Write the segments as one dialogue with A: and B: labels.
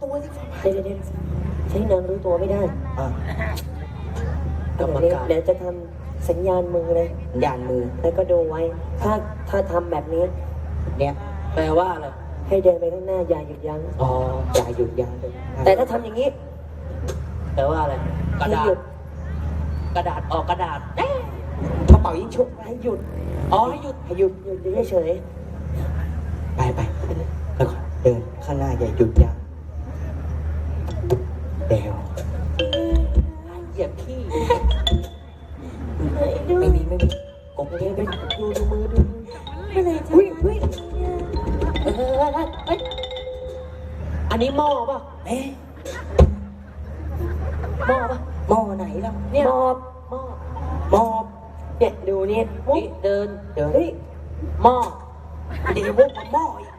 A: ตัวสิครับ
B: เดี๋ยวเดี๋ยวใช้นางรู้ตัวไม่ได้
A: อะกร
B: เดี๋ยว
A: รม
B: นี้
A: การ
B: เดี๋ยวจะทำสัญญาณมือเลย
A: ยานมือ
B: แล้วก็ดูไว้ ถ้าถ้าทำแบบนี้
A: เนี่ย
C: แปลว่าอะไร
B: ให้เดินไปข้างหน้าอย่าหยุดยั้ง
A: อ๋ออย่าหยุดยั้งเลย
B: แต่ถ้าทำอย่างนี้
C: แปลว่าอะไร กระ
B: ให้
C: ดา
B: หยุ
C: ษ
B: ด
C: กระดาษ ออกกระดาษเอ๊ะ
A: กระเป๋ายิงชุบ
B: ให้หยุด
C: อ๋อให้หยุด
A: ให้หยุด
B: หยุดเฉย
A: ไปไปแล้วก็เดินข้างหน้าอย่าหยุดยั้ง เดี๋ยว
C: เหยียบขี้
A: ไม่มีไม่มีกบ
B: ๆ
A: เนี้
B: เดี๋
A: ย
B: ยว
A: ไม่
B: ไปดูดูมือดูมือ
D: เมื่อไหร่จะ
B: อุ้ยอุ้ย
C: เฮ้ยเฮ้ยเฮ้ยเฮ้ยอันนี้หม้อป่ะ
A: เอ๊ะ
C: หม้อป่ะ
A: หม้อไหนล่ะ
C: เนี่ย
B: มอบ
C: หม้อ
A: หม้อ
B: เนี่ยดูนี่มุก
C: นี่เดิน
A: เดี๋ยว
B: เฮ้ย
C: หม้อ
A: เดี๋ยวว่าหม้ออีก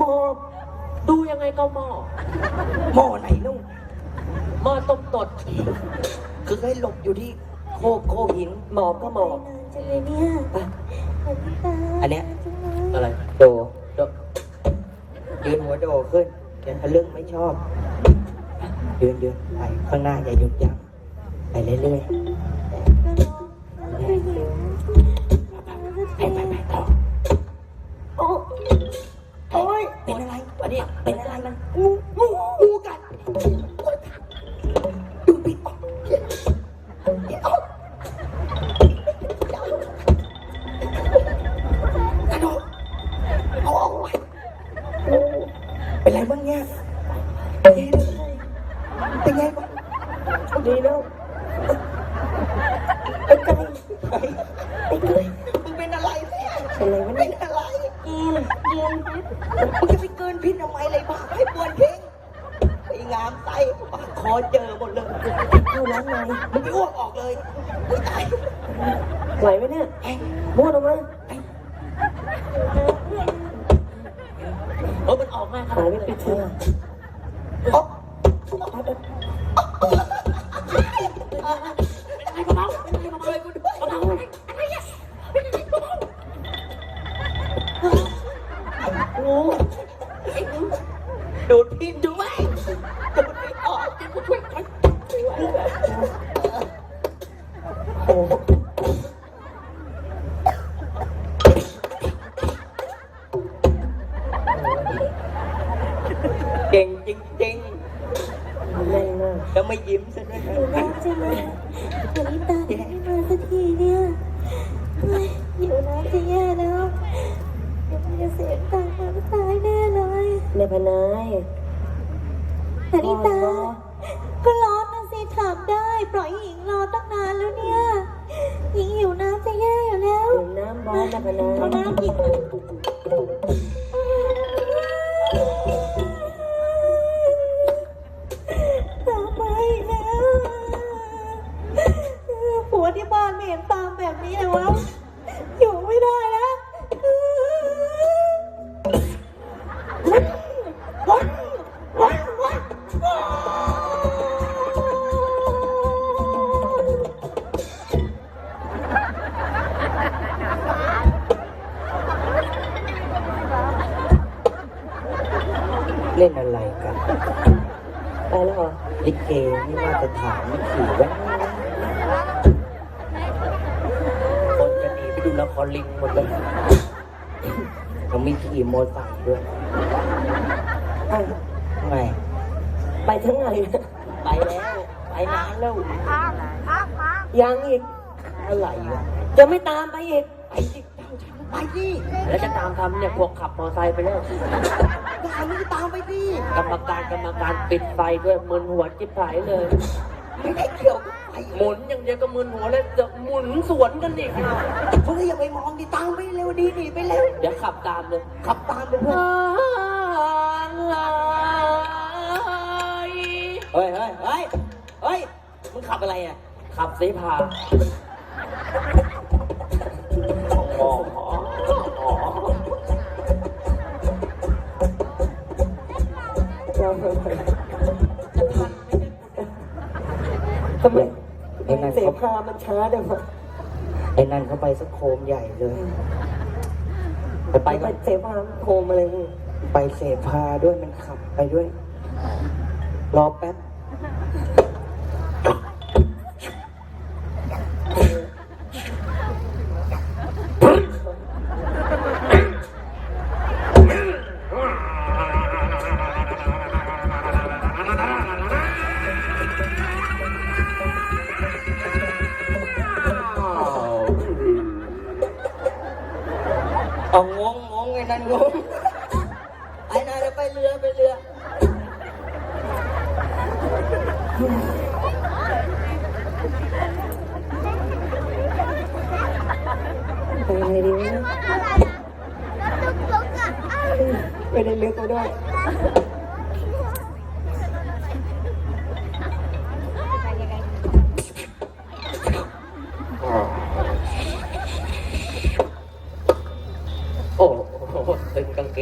B: มอบ
C: ดูยังไงก็หม้อ
A: หม้อไหนนุ่ง
C: หม้อต้มตด
A: คือให้หลบอยู่ที่โคกโคกหิน
B: หมอบก็หมอบ
D: นานจังเลยเนี่ย
B: ไป
A: อันเนี้ย
D: จังเลย
C: อะไร
A: โด
C: โด
A: ยืนหัวโดขึ้นเดี๋ยวทะลึ่งไม่ชอบ เดินเดินไปข้างหน้าอย่าหยุดยั้งไปเรื่อย
D: ผู้
A: ดี
B: แล้ว
A: ไอ้ไก่มึงเป็นอะไรเนี่ย
B: เป็นไรวะ
A: เป็
B: เนี่ย
A: นอะไร
D: กินกินพิษ
A: มึงจะไปเกินพิษทำไมเลยบ้าให้ปวดเพ่งไอ้งามไตปากคอเจอหมดเลย
B: เข้าร้านไหน
A: มึงไปอ้วกออกเลยไม่ตาย
B: ไหวไหมเนี่ยม้วนออกมา
C: เออมันออกมาข
B: หา
C: นาด
B: ไม่
C: นี้
B: ปิดเชื่อ
A: อ๊อบ ดูดพิษดูไหม
C: จะมันไม่ออกจะกูช่ว ใน
B: พนาย
D: อนิตา ก็ร้อนนะสิถามได้ ปล่อยหญิงรอตั้งนานแล้วเนี่ย หญิงหิวน้ำจะแย่อยู่แล้ว
B: ดื่มน้ำร้อนในพนา
D: เอา
B: ย
D: น้ำหญิ เล่
A: นอะไรกัน
B: ไปแล้วเหรอ
A: ลิเกนี่มาตรฐานไม่ขี่แว่นคนจะหนีไปดูละครลิงหมดเลยยังมีขี่มอเตอร์ไซค์ด้วย
B: อะ
A: ทำไม
B: ไปทั้งไงนะ
A: ไปแล้ว ไปนานแล้ว
B: ยังอีก
A: อะไรวะ
B: จะไม่ตามไปอีก
A: ไปสิเจ้าฉันไปสิ
C: แล้วจะตามทำเนี่ยพวกขับมอเตอร์ไซค์ไปแล้ว
A: ด่ามึง ก็ตามไปสิ
C: กรรมการกรรมการปิดไฟด้วยมึนหัวจิบหายเลย
A: ไม่ได้เกี่ยวกับไป
C: หมุนอย่างเดียวก็มึนหัวเลยจะหมุนสวนกันอีก
A: พวกนี้อย่าไปมองดิตามไปเร็วดีหนีไปเร็ว
C: เดี๋ยวขับตามเลย
A: ขับตามไปเพื่อนเฮ้ยเฮ้ยเฮ้ยเฮ้ยมึงขับอะไรอะ
C: ขับสีพา
B: ทำไม
A: ไอ้นั่น
B: เส
A: เขา
B: พามันช้าเดี๋ยวมา
A: ไอ้นั่นเขาไปสักโคมใหญ่เลย ไปไป
B: ไป
A: ก่อน
B: เสพาโคมอะไรนี่
A: ไปเสพาด้วยมันขับไปด้วย รอแป๊บ ไอ้นั่นงงไอ้นั่นไปเรือไปเรือ
B: ไปยังไงดีวะไปในเรือก็ด้
C: วย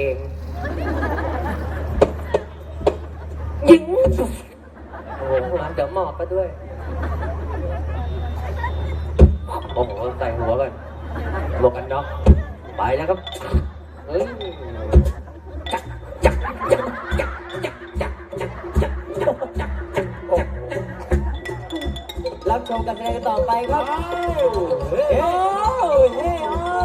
C: เกง
B: ยิง
C: โอ้โหเดี๋ยวหมอบก็ด้วย โอ้โห ใส่หัวกันหมวกกันน็อกไปแล้วครับเฮ้ย
A: รับชมกันในต่อไปครับ เฮ้เฮ้เฮ้